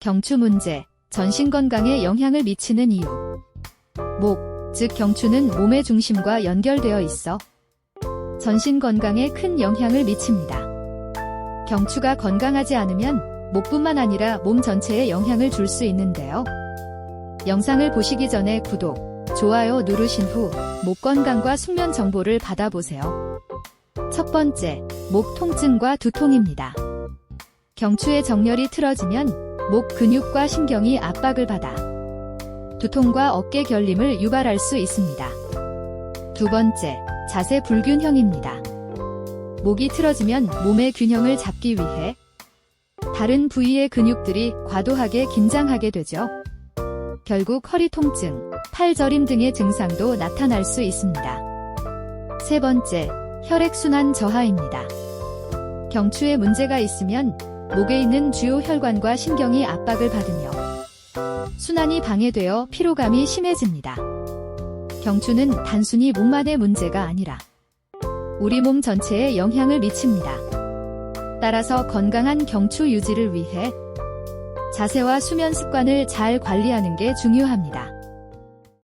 경추 문제, 전신 건강에 영향을 미치는 이유. 목, 즉 경추는 몸의 중심과 연결되어 있어 전신 건강에 큰 영향을 미칩니다. 경추가 건강하지 않으면 목뿐만 아니라 몸 전체에 영향을 줄 수 있는데요. 영상을 보시기 전에 구독, 좋아요 누르신 후 목 건강과 숙면 정보를 받아보세요. 첫 번째, 목 통증과 두통입니다. 경추의 정렬이 틀어지면 목 근육과 신경이 압박을 받아 두통과 어깨 결림을 유발할 수 있습니다. 두 번째, 자세 불균형입니다. 목이 틀어지면 몸의 균형을 잡기 위해 다른 부위의 근육들이 과도하게 긴장하게 되죠. 결국 허리 통증, 팔 저림 등의 증상도 나타날 수 있습니다. 세 번째, 혈액순환 저하입니다. 경추에 문제가 있으면 목에 있는 주요 혈관과 신경이 압박을 받으며 순환이 방해되어 피로감이 심해집니다. 경추는 단순히 목만의 문제가 아니라 우리 몸 전체에 영향을 미칩니다. 따라서 건강한 경추 유지를 위해 자세와 수면 습관을 잘 관리하는 게 중요합니다.